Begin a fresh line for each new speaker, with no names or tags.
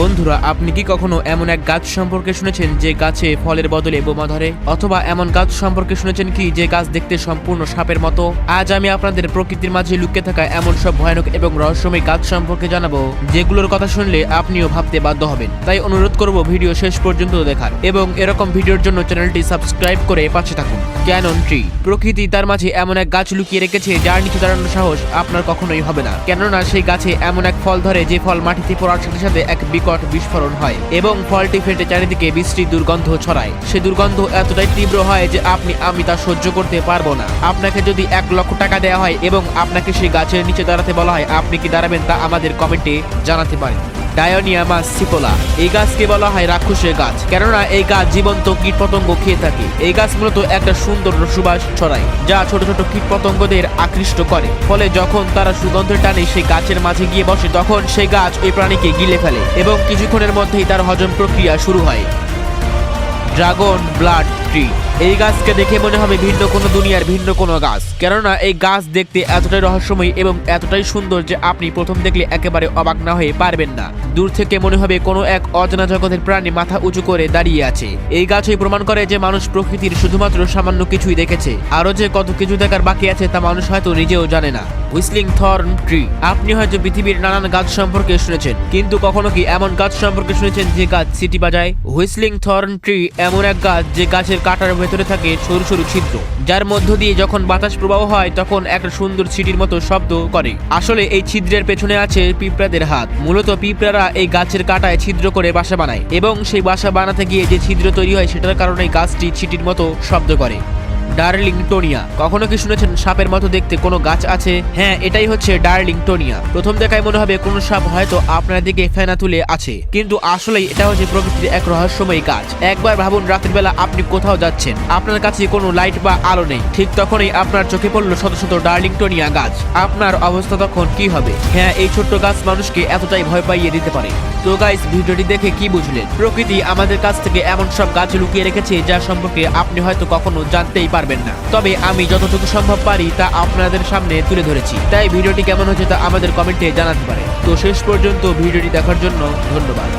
বন্ধুরা, আপনি কি কখনো এমন এক গাছ সম্পর্কে শুনেছেন যে গাছে ফলের বদলে বোমা ধরে? অথবা এমন গাছ সম্পর্কে শুনেছেন কি যে গাছ দেখতে সম্পূর্ণ সাপের মতো? আজ আমি আপনাদের প্রকৃতির মাঝে লুকিয়ে থাকা এমন সব ভয়ানক এবং রহস্যময় গাছ সম্পর্কে জানাব, যেগুলোর কথা শুনলে আপনিও ভাবতে বাধ্য হবেন। তাই অনুরোধ করব ভিডিও শেষ পর্যন্ত দেখার এবং এরকম ভিডিওর জন্য চ্যানেলটি সাবস্ক্রাইব করে পাশে থাকুন। Cannon tree. প্রকৃতি তার মাঝে এমন এক গাছ লুকিয়ে রেখেছে যার নিচে দাঁড়ানোর সাহস আপনার কখনোই হবে না। কেননা সেই গাছে এমন এক ফল ধরে যে ফল মাটিতে পড়ার সাথে সাথে এক বিকট বিস্ফোরণ হয় এবং ফলটি ফেটে চারিদিকে বৃষ্টি দুর্গন্ধ ছড়ায়। সে দুর্গন্ধ এতটাই তীব্র হয় যে আপনি, আমি তা সহ্য করতে পারব না। আপনাকে যদি এক লক্ষ টাকা দেওয়া হয় এবং আপনাকে সেই গাছের নিচে দাঁড়াতে বলা হয়, আপনি কি দাঁড়াবেন তা আমাদের কমেন্টে জানাতে পারেন। ডায়োনিয়ামা সিপোলা। এই গাছকে বলা হয় রাক্ষসের গাছ। কেননা এই গাছ জীবন্ত কীটপতঙ্গ খেয়ে থাকে। এই গাছ মূলত একটা সুন্দর সুবাস ছড়ায়, যা ছোট ছোট কীটপতঙ্গদের আকৃষ্ট করে। ফলে যখন তারা সুগন্ধের টানে সেই গাছের মাঝে গিয়ে বসে, তখন সেই গাছ ওই প্রাণীকে গিলে ফেলে এবং কিছুক্ষণের মধ্যেই তার হজম প্রক্রিয়া শুরু হয়। Dragon blood tree. এই গাছকে দেখে মনে হবে ভিন্ন কোনো দুনিয়ার ভিন্ন কোনো গাছ। কেননা এই গাছ দেখতে এতটাই রহস্যময় এবং এতটাই সুন্দর যে আপনি প্রথম দেখলে একেবারে অবাক না হয়ে পারবেন না। দূর থেকে মনে হবে কোনো এক অজানা জগতের প্রাণী মাথা উঁচু করে দাঁড়িয়ে আছে। এই গাছই প্রমাণ করে যে মানুষ প্রকৃতির শুধুমাত্র সামান্য কিছুই দেখেছে। আরও যে কত কিছু দেখার বাকি আছে তা মানুষ হয়তো নিজেও জানে না। হুইসলিং থর্ন ট্রি আপনি হয়তো পৃথিবীর নানান গাছ সম্পর্কে শুনেছেন, কিন্তু কখনো কি এমন গাছ সম্পর্কে শুনেছেন যে গাছ সিটি বাজায়? হুইসলিং থর্ন ট্রি এমন এক গাছ যে গাছের কাটার ভেতরে থাকে সরু সরু ছিদ্র। যার মধ্য দিয়ে যখন বাতাস প্রবাহ হয়, তখন একটা সুন্দর সিটির মতো শব্দ করে। আসলে এই ছিদ্রের পেছনে আছে পিঁপড়াদের হাত। মূলত পিঁপড়ারা এই গাছের কাটায় ছিদ্র করে বাসা বানায় এবং সেই বাসা বানাতে গিয়ে যে ছিদ্র তৈরি হয়, সেটার কারণে গাছটি ছিটির মতো শব্দ করে। ডার্লিং টোনিয়া কখনো কি শুনেছেন সাপের মতো দেখতে কোনো গাছ আছে? হ্যাঁ এটাই হচ্ছে ডার্লিং টোনিয়া প্রথম দেখায় মনে হবে কোনো সাপ হয়তো আপনার দিকে ফেনা তুলে আছে। কিন্তু আসলেই এটা হচ্ছে প্রকৃতির এক রহস্যময় গাছ একবার ভাবুন, রাতের বেলা আপনি কোথাও যাচ্ছেন। আপনার কাছে কোনো লাইট বা আলো নেই। ঠিক তখনই আপনার চোখে পড়ল শত শত ডার্লিং টোনিয়া গাছ। আপনার অবস্থা তখন কি হবে? হ্যাঁ এই ছোট্ট গাছ মানুষকে এতটাই ভয় পাইয়ে দিতে পারে। তো গাইস ভিডিওটি দেখে কি বুঝলেন? প্রকৃতি আমাদের কাছ থেকে এমন সব গাছ লুকিয়ে রেখেছে যা সম্পর্কে আপনি হয়তো কখনো জানতেই পারবেন না। তবে আমি যতটুকু সম্ভব পারি তা আপনাদের সামনে তুলে ধরেছি। তাই ভিডিওটি কেমন হয়েছে তা আমাদের কমেন্টে জানাতে পারে তো শেষ পর্যন্ত ভিডিওটি দেখার জন্য ধন্যবাদ।